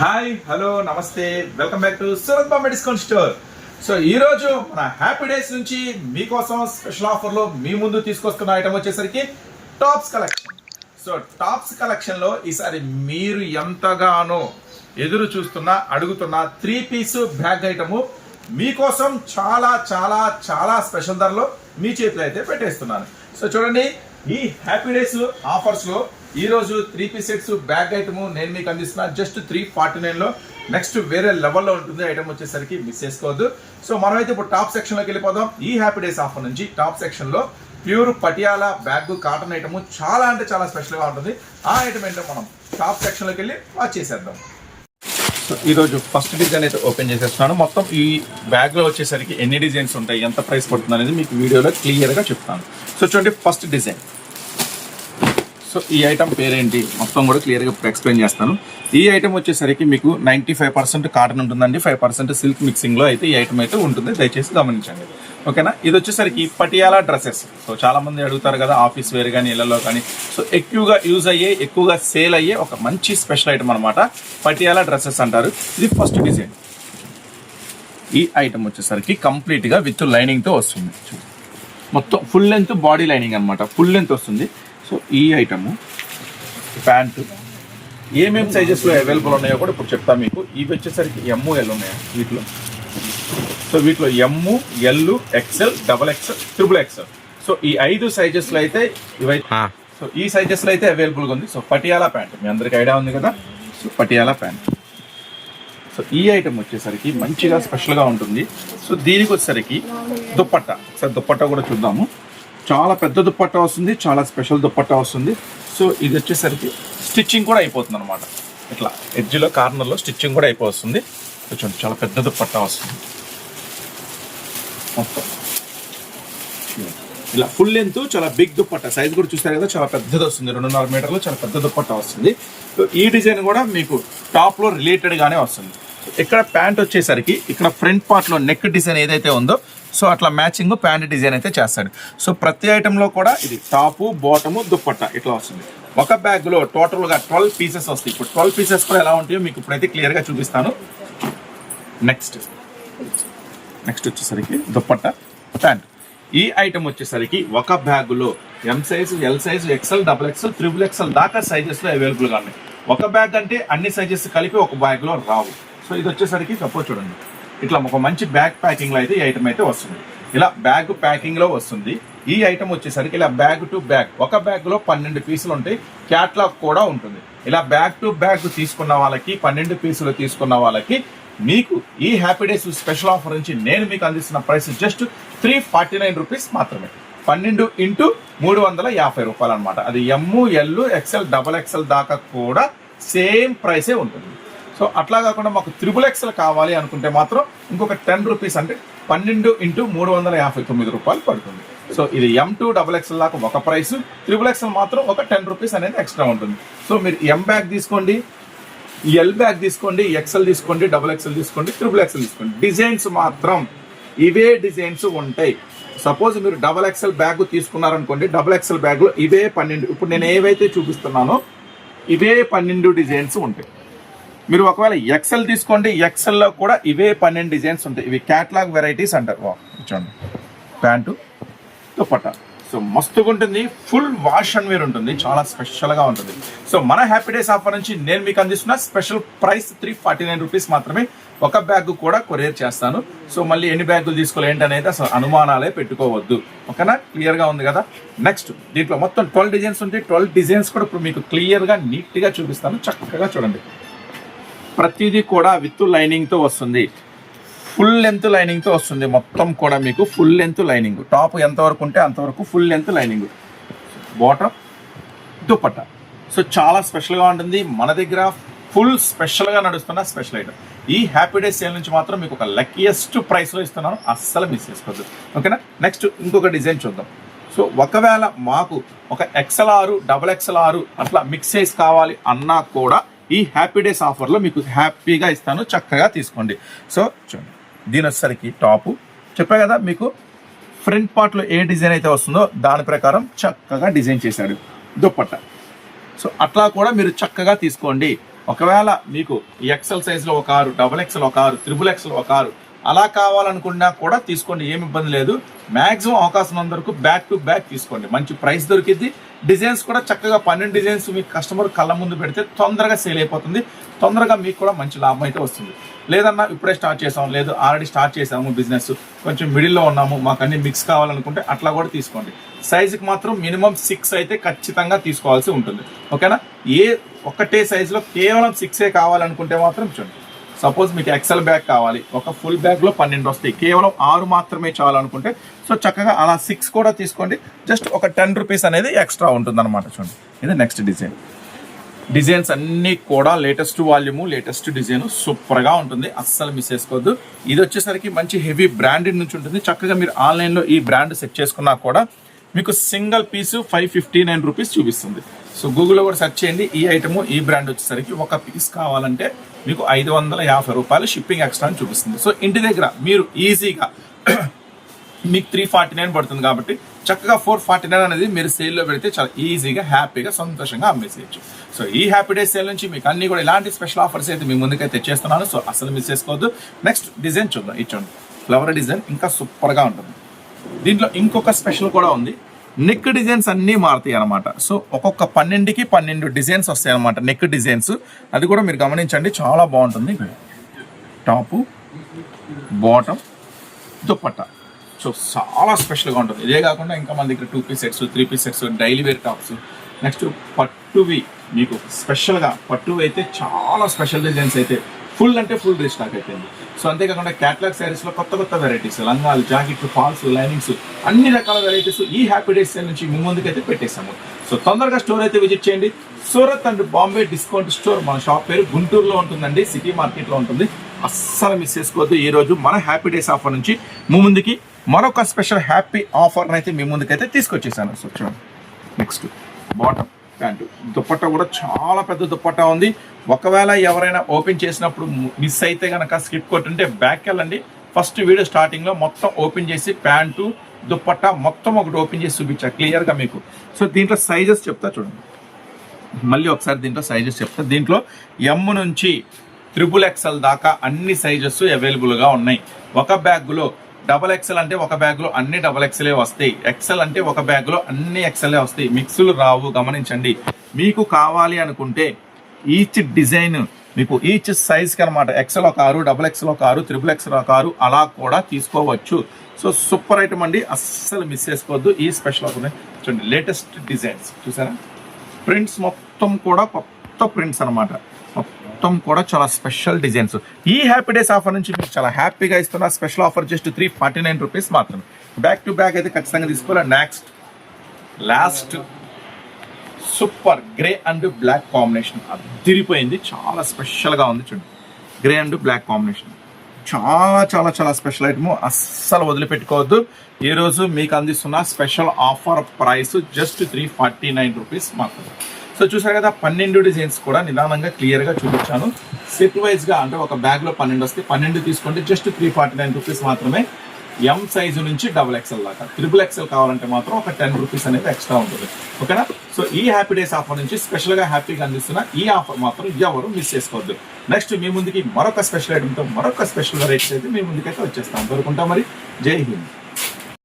Hi hello namaste. Welcome back to Surat Bombay discount store. So ఈ రోజు మన happy days నుంచి మీకోసం స్పెషల్ ఆఫర్లో మీ ముందు తీసుకొస్తున్న ఐటమ్ వచ్చేసరికి టాప్స్ కలెక్షన్. సో టాప్స్ కలెక్షన్లో ఈసారి మీరు ఎంతగానో ఎదురు చూస్తున్న అడుగుతున్న త్రీ పీస్ బ్యాగ్ ఐటము మీకోసం చాలా చాలా చాలా స్పెషల్ ధరలో మీ చేతిలో అయితే పెట్టేస్తున్నాను. సో చూడండి ఈ హ్యాపీ డేస్ ఆఫర్స్ ఈరోజు three P sets bag item నేను మీకు అందిస్తున్నా. జస్ట్ త్రీ ఫార్టీ నైన్లో నెక్స్ట్ వేరే లెవెల్లో ఉంటుంది. ఐటమ్ వచ్చేసరికి మిస్ చేసుకోవద్దు. సో మనమైతే ఇప్పుడు టాప్ సెక్షన్లోకి వెళ్ళిపోదాం. ఈ హ్యాపీ డేస్ ఆఫర్ నుంచి టాప్ సెక్షన్లో pure Patiala bag cotton item చాలా అంటే చాలా స్పెషల్గా ఉంటుంది. ఆ ఐటమ్ ఏంటో మనం టాప్ సెక్షన్లోకి వెళ్ళి వాచ్ చేసేద్దాం. సో ఈరోజు ఫస్ట్ డిజైన్ అయితే ఓపెన్ చేసేస్తున్నాను. మొత్తం ఈ బ్యాగ్లో వచ్చేసరికి ఎన్ని డిజైన్స్ ఉంటాయి ఎంత ప్రైస్ పడుతుంది అనేది మీకు వీడియోలో క్లియర్గా చెప్తాను. సో చూడండి ఫస్ట్ డిజైన్ సో ఈ ఐటమ్ పేరేంటి? మొత్తం కూడా క్లియర్గా ఎక్స్ప్లెయిన్ చేస్తాను. ఈ ఐటమ్ వచ్చేసరికి మీకు నైంటీ ఫైవ్ పర్సెంట్ కాటన్ ఉంటుందండి ఫైవ్ పర్సెంట్ సిల్క్ మిక్సింగ్లో అయితే ఈ ఐటమ్ అయితే ఉంటుంది. దయచేసి గమనించండి. ఓకేనా ఇది వచ్చేసరికి పటియాలా డ్రెస్సెస్ సో చాలా మంది అడుగుతారు కదా ఆఫీస్ వేర్ కానీ ఇళ్ళలో కానీ సో ఎక్కువగా యూజ్ అయ్యే ఎక్కువగా సేల్ అయ్యే ఒక మంచి స్పెషల్ ఐటమ్ అనమాట పటియాలా డ్రెస్సెస్ అంటారు. ఇది ఫస్ట్ డిజైన్ ఈ ఐటమ్ వచ్చేసరికి కంప్లీట్గా విత్ లైనింగ్తో వస్తుంది. మొత్తం ఫుల్ లెంత్ బాడీ లైనింగ్ అనమాట ఫుల్ లెంత్ వస్తుంది. సో ఈ ఐటమ్ ప్యాంటు ఏమేమి సైజెస్లో అవైలబుల్ ఉన్నాయో కూడా ఇప్పుడు చెప్తా మీకు. ఇవి వచ్చేసరికి ఎమ్ ఎల్ ఉన్నాయా వీటిలో? సో వీటిలో M L XL double XL triple XL so ఈ ఐదు సైజెస్లో అయితే ఇవైతే సో ఈ సైజెస్లో అయితే అవైలబుల్గా ఉంది. సో పటియాలా ప్యాంట్ మీ అందరికి ఐడియా ఉంది కదా? సో పటియాలా ప్యాంట్ సో ఈ ఐటమ్ వచ్చేసరికి మంచిగా స్పెషల్గా ఉంటుంది. సో దీనికి వచ్చేసరికి దుప్పట్ట. ఒకసారి దుప్పట్ట కూడా చూద్దాము. చాలా పెద్ద దుప్పట్టా వస్తుంది చాలా స్పెషల్ దుప్పట్ట వస్తుంది. సో ఇది వచ్చేసరికి స్టిచ్చింగ్ కూడా అయిపోతుంది అనమాట ఇట్లా ఎడ్జ్లో కార్నర్లో స్టిచ్చింగ్ కూడా అయిపోతుంది కొంచెం చాలా పెద్ద దుప్పట్టా వస్తుంది. మొత్తం. ఇలా ఫుల్ లెంత్ చాలా బిగ్ దుప్పట్ట. సైజ్ కూడా చూస్తారు కదా చాలా పెద్దది వస్తుంది. రెండున్నర మీటర్లు చాలా పెద్ద దుప్పట్ట వస్తుంది. సో ఈ డిజైన్ కూడా మీకు టాప్లో రిలేటెడ్గానే వస్తుంది. ఇక్కడ ప్యాంట్ వచ్చేసరికి ఇక్కడ ఫ్రంట్ పార్ట్లో నెక్ డిజైన్ ఏదైతే ఉందో సో అట్లా మ్యాచింగ్ ప్యాంట్ డిజైన్ అయితే చేస్తాడు. సో ప్రతి ఐటెంలో కూడా ఇది టాపు బాటము దుప్పట్ట ఇట్లా వస్తుంది. ఒక బ్యాగ్లో టోటల్గా ట్వెల్వ్ పీసెస్ వస్తాయి. ఇప్పుడు ట్వెల్వ్ పీసెస్ కూడా ఎలా ఉంటాయో మీకు ఇప్పుడైతే క్లియర్గా చూపిస్తాను. నెక్స్ట్. నెక్స్ట్ వచ్చేసరికి దుప్పట్ట ప్యాంట్. ఈ ఐటమ్ వచ్చేసరికి ఒక బ్యాగులో M size L size XL double XL triple XL దాకా సైజెస్లో అవైలబుల్గా ఉన్నాయి. ఒక బ్యాగ్ అంటే అన్ని సైజెస్ కలిపి ఒక బ్యాగ్లో రావు. సో ఇది వచ్చేసరికి సపోజ్ చూడండి. ఇట్లా ఒక మంచి బ్యాగ్ ప్యాకింగ్లో అయితే ఈ ఐటమ్ అయితే వస్తుంది. ఇలా బ్యాగ్ ప్యాకింగ్లో వస్తుంది. ఈ ఐటమ్ వచ్చేసరికి ఇలా బ్యాగ్ టు బ్యాగ్ ఒక బ్యాగ్లో పన్నెండు పీసులు ఉంటాయి. క్యాట్లాగ్ కూడా ఉంటుంది. ఇలా బ్యాగ్ టు బ్యాగ్ తీసుకున్న వాళ్ళకి పన్నెండు పీసులు తీసుకున్న వాళ్ళకి మీకు ఈ హ్యాపీ డేస్ స్పెషల్ ఆఫర్ నుంచి నేను మీకు అందిస్తున్న price just three forty nine rupees మాత్రమే. పన్నెండు ఇంటూ మూడు వందల యాభై రూపాయలు అనమాట అది ఎమ్ము ఎల్లు ఎక్సెల్ డబల్ ఎక్సెల్ దాకా కూడా సేమ్ ప్రైసే ఉంటుంది. సో అట్లా కాకుండా మాకు త్రిబుల్ ఎక్స్ఎల్ కావాలి అనుకుంటే మాత్రం ఇంకొక టెన్ రూపీస్ అంటే పన్నెండు ఇంటూ మూడు వందల యాభై తొమ్మిది రూపాయలు పడుతుంది. సో ఇది ఎం టూ డబల్ ఎక్స్ఎల్ దాకా ఒక ప్రైస్ త్రిబుల్ ఎక్స్ఎల్ మాత్రం ఒక టెన్ రూపీస్ అనేది ఎక్స్ట్రా ఉంటుంది. సో మీరు ఎం బ్యాగ్ తీసుకోండి ఎల్ బ్యాగ్ తీసుకోండి ఎక్స్ఎల్ తీసుకోండి డబుల్ ఎక్స్ఎల్ తీసుకోండి త్రిబుల్ ఎక్స్ఎల్ తీసుకోండి. డిజైన్స్ మాత్రం ఇవే డిజైన్స్ ఉంటాయి. సపోజ్ మీరు డబల్ ఎక్స్ఎల్ బ్యాగ్ తీసుకున్నారనుకోండి డబల్ ఎక్స్ఎల్ బ్యాగ్ ఇవే పన్నెండు ఇప్పుడు నేను ఏవైతే చూపిస్తున్నానో ఇవే పన్నెండు డిజైన్స్ ఉంటాయి. మీరు ఒకవేళ ఎక్సెల్ తీసుకోండి ఎక్సెల్లో కూడా ఇవే పన్నెండు డిజైన్స్ ఉంటాయి. ఇవి క్యాట్లాగ్ వెరైటీస్ అంటారు. చూడండి. ప్యాంటు దుపట్టా. సో మస్తుగా ఉంటుంది. ఫుల్ వాష్ అండ్ వేర్ ఉంటుంది. చాలా స్పెషల్గా ఉంటుంది. సో మన హ్యాపీ డేస్ ఆఫర్ నుంచి నేను మీకు అందిస్తున్న special price three forty nine rupees మాత్రమే ఒక బ్యాగ్ కూడా కొరియర్ చేస్తాను. సో మళ్ళీ ఎన్ని బ్యాగులు తీసుకోవాలి ఏంటనేది అసలు అనుమానాలే పెట్టుకోవద్దు. ఓకేనా? క్లియర్గా ఉంది కదా? నెక్స్ట్ దీంట్లో మొత్తం ట్వెల్వ్ డిజైన్స్ ఉంటాయి. ట్వెల్వ్ డిజైన్స్ కూడా ఇప్పుడు మీకు క్లియర్గా నీట్గా చూపిస్తాను. చక్కగా చూడండి. ప్రతిదీ కూడా విత్ లైనింగ్తో వస్తుంది. ఫుల్ లెంత్ లైనింగ్తో వస్తుంది మొత్తం కూడా మీకు ఫుల్ లెంత్ లైనింగ్. టాప్ ఎంతవరకు ఉంటే అంతవరకు full length lining. Bottom dupatta. So చాలా స్పెషల్గా ఉంటుంది. మన దగ్గర ఫుల్ స్పెషల్గా నడుస్తున్న స్పెషల్ ఐటమ్ ఈ హ్యాపీ డే సేల్ నుంచి మాత్రం మీకు ఒక లక్కీయెస్ట్ ప్రైస్లో ఇస్తున్నాను. అస్సలు మిస్ చేసుకోవద్దు. ఓకేనా నెక్స్ట్ ఇంకొక డిజైన్ చూద్దాం. సో ఒకవేళ మాకు ఒక ఎక్సెల్ ఆరు డబల్ ఎక్సెల్ ఆరు అట్లా మిక్స్ సైజ్ కావాలి అన్నా కూడా ఈ హ్యాపీ డేస్ ఆఫర్లో మీకు హ్యాపీగా ఇస్తాను చక్కగా తీసుకోండి. సో చూడండి. దీని వచ్చేసరికి టాపు చెప్పా కదా మీకు ఫ్రంట్ పార్ట్లో ఏ డిజైన్ అయితే వస్తుందో దాని ప్రకారం చక్కగా డిజైన్ చేశాడు దుప్పట్ట. సో అట్లా కూడా మీరు చక్కగా తీసుకోండి. ఒకవేళ మీకు ఎక్సెల్ సైజ్లో ఒక ఆరు డబుల్ ఎక్సెల్ ఒక ఆరు త్రిబుల్ ఎక్సెల్ ఒక ఆరు అలా కావాలనుకున్నా కూడా తీసుకోండి ఏమి ఇబ్బంది లేదు. మ్యాక్సిమం అవకాశం ఉన్నంత బ్యాక్ టు బ్యాక్ తీసుకోండి. మంచి ప్రైస్ దొరికిద్ది. డిజైన్స్ కూడా చక్కగా పన్నెండు డిజైన్స్ మీ కస్టమర్ కళ్ళ ముందు పెడితే తొందరగా సేల్ అయిపోతుంది. తొందరగా మీకు కూడా మంచి లాభం అయితే వస్తుంది. లేదన్నా ఇప్పుడే స్టార్ట్ చేసాం లేదు ఆల్రెడీ స్టార్ట్ చేసాము బిజినెస్. కొంచెం మిడిల్లో ఉన్నాము మాకు అన్ని మిక్స్ కావాలనుకుంటే అట్లా కూడా తీసుకోండి. సైజుకి మాత్రం మినిమం సిక్స్ అయితే ఖచ్చితంగా తీసుకోవాల్సి ఉంటుంది. ఓకేనా? ఏ ఒక్కటే సైజులో కేవలం సిక్సే కావాలనుకుంటే మాత్రం చూడండి. సపోజ్ మీకు ఎక్సెల్ బ్యాగ్ కావాలి. ఒక ఫుల్ బ్యాగ్లో పన్నెండు వస్తాయి. కేవలం ఆరు మాత్రమే చాలనుకుంటే సో చక్కగా అలా సిక్స్ కూడా తీసుకోండి. జస్ట్ ఒక టెన్ రూపీస్ అనేది ఎక్స్ట్రా ఉంటుంది అనమాట చూడండి. ఇది నెక్స్ట్ డిజైన్ డిజైన్స్ అన్నీ కూడా లేటెస్ట్ వాల్యూము లేటెస్ట్ డిజైన్ సూపర్గా ఉంటుంది. అస్సలు మిస్ చేసుకోవద్దు. ఇది వచ్చేసరికి మంచి హెవీ బ్రాండెడ్ నుంచి ఉంటుంది. చక్కగా మీరు ఆన్లైన్లో ఈ బ్రాండ్ సెట్ చేసుకున్నా కూడా మీకు single piece five fifty nine rupees చూపిస్తుంది. సో గూగుల్లో కూడా సెర్చ్ చేయండి ఈ ఐటమ్ ఈ బ్రాండ్ వచ్చేసరికి ఒక పీస్ కావాలంటే మీకు ఐదు వందల యాభై రూపాయలు షిప్పింగ్ ఎక్స్ట్రా అని చూపిస్తుంది. సో ఇంటి దగ్గర మీరు ఈజీగా మీకు త్రీ ఫార్టీ నైన్ పడుతుంది కాబట్టి చక్కగా ఫోర్ ఫార్టీ నైన్ అనేది మీరు సేల్లో పెడితే చాలా ఈజీగా హ్యాపీగా సంతోషంగా అమ్మేసేయచ్చు. సో ఈ హ్యాపీ డే సేల్ నుంచి మీకు అన్ని కూడా ఇలాంటి స్పెషల్ ఆఫర్స్ అయితే మీ ముందుకైతే తెచ్చేస్తున్నాను. సో అసలు మిస్ చేసుకోవద్దు. నెక్స్ట్ డిజైన్ చూద్దాం. ఇచ్చండి ఫ్లవర్ డిజైన్ ఇంకా సూపర్గా ఉంటుంది. దీంట్లో ఇంకొక స్పెషల్ కూడా ఉంది. నెక్ డిజైన్స్ అన్నీ మారుతాయి అనమాట సో ఒక్కొక్క పన్నెండుకి పన్నెండు డిజైన్స్ వస్తాయి అనమాట నెక్ డిజైన్స్. అది కూడా మీరు గమనించండి చాలా బాగుంటుంది. Top bottom dupatta. సో చాలా స్పెషల్గా ఉంటుంది. ఇదే కాకుండా ఇంకా మన దగ్గర two piece sets three piece sets daily wear tops. Next పట్టువి మీకు స్పెషల్గా పట్టువి అయితే చాలా స్పెషల్ డిజైన్స్ అయితే ఫుల్ అంటే ఫుల్ రీస్టాక్ అయిపోయింది సో అంతేకాకుండా క్యాట్లాగ్ శారీస్లో కొత్త కొత్త వెరైటీస్ లంగాలు జాకెట్లు ఫాల్స్ లైనింగ్స్ అన్ని రకాల వెరైటీస్ ఈ హ్యాపీ డేస్ నుంచి మీ ముందుకైతే పెట్టేశాము. సో తొందరగా స్టోర్ అయితే విజిట్ చేయండి. Surat and Bombay discount store మన షాప్ పేరు గుంటూరులో ఉంటుందండి సిటీ మార్కెట్లో ఉంటుంది. అస్సలు మిస్ చేసుకోవద్దు. ఈ రోజు మన హ్యాపీ డేస్ ఆఫర్ నుంచి మీ ముందుకి మరొక స్పెషల్ హ్యాపీ ఆఫర్ అయితే మీ ముందుకైతే తీసుకొచ్చేసాను. సో చూడండి. Next bottom pant. దుప్పట్టా కూడా చాలా పెద్ద దుప్పట్టా ఉంది. ఒకవేళ ఎవరైనా ఓపెన్ చేసినప్పుడు మిస్ అయితే కనుక స్కిప్ కొట్టుంటే బ్యాక్ వెళ్ళండి. ఫస్ట్ వీడియో స్టార్టింగ్లో మొత్తం ఓపెన్ చేసి ప్యాంటు దుప్పట్టా మొత్తం ఒకటి ఓపెన్ చేసి చూపించా క్లియర్గా మీకు. సో దీంట్లో సైజెస్ చెప్తా చూడండి. మళ్ళీ ఒకసారి దీంట్లో సైజెస్ చెప్తా. దీంట్లో ఎమ్ నుంచి త్రిబుల్ ఎక్స్ఎల్ దాకా అన్ని సైజెస్ అవైలబుల్గా ఉన్నాయి. ఒక బ్యాగ్లో డబల్ ఎక్స్ఎల్ అంటే ఒక బ్యాగ్లో అన్ని డబల్ ఎక్సెలే వస్తాయి. ఎక్స్ఎల్ అంటే ఒక బ్యాగ్లో అన్ని ఎక్స్ఎల్ వస్తాయి. మిక్స్లు రావు గమనించండి. మీకు కావాలి అనుకుంటే ఈచ్ డిజైన్ మీకు ఈచ్ సైజ్కి అనమాట ఎక్స్ఎల్ ఒక ఆరు డబల్ ఎక్సెల్ ఒక ఆరు త్రిబుల్ ఎక్స్ఎల్ ఒక ఆరు అలా కూడా తీసుకోవచ్చు. సో సూపర్ ఐటమ్ అండి. అస్సలు మిస్ చేసుకోవద్దు. ఈ స్పెషల్ ఆఫర్ చూడండి. Latest designs. చూసారా? ప్రింట్స్ మొత్తం కూడా కొత్త ప్రింట్స్ అన్నమాట. మొత్తం కూడా చాలా స్పెషల్ డిజైన్స్. ఈ హ్యాపీ డేస్ ఆఫర్ నుంచి మీకు చాలా హ్యాపీగా ఇస్తున్న special offer just three forty nine rupees మాత్రమే. బ్యాక్ టు బ్యాక్ అయితే ఖచ్చితంగా తీసుకోవాలి? Next last super grey and black combination అదిరిపోయింది. చాలా స్పెషల్గా ఉంది చూడండి గ్రే అండ్ బ్లాక్ కాంబినేషన్ చాలా చాలా చాలా స్పెషల్ ఐటమ్ అస్సలు వదిలిపెట్టుకోవద్దు. ఈరోజు రోజు మీకు అందిస్తున్న special offer price just three forty nine rupees మాత్రమే. సో చూసారు కదా పన్నెండు డిజైన్స్ కూడా నిదానంగా క్లియర్గా చూపించాను. సెట్ వైజ్గా అంటే ఒక బ్యాగ్లో పన్నెండు వస్తే పన్నెండు తీసుకుంటే just three forty nine rupees మాత్రమే ఎం సైజు నుంచి డబుల్ ఎక్స్ఎల్ దాకా. త్రిబుల్ ఎక్స్ఎల్ కావాలంటే మాత్రం ఒక టెన్ రూపీస్ అనేది ఎక్స్ట్రా ఉంటుంది. ఓకేనా సో ఈ హ్యాపీ డేస్ ఆఫర్ నుంచి స్పెషల్గా హ్యాపీగా అందిస్తున్న ఈ ఆఫర్ మాత్రం ఎవరు మిస్ చేసుకోవద్దు. నెక్స్ట్ మీ ముందుకి మరొక స్పెషల్ ఐటమ్తో మరొక స్పెషల్ రేట్స్ అయితే మీ ముందుకైతే వచ్చేస్తాం. దొరుకుంటాం మరి. జై హింద్.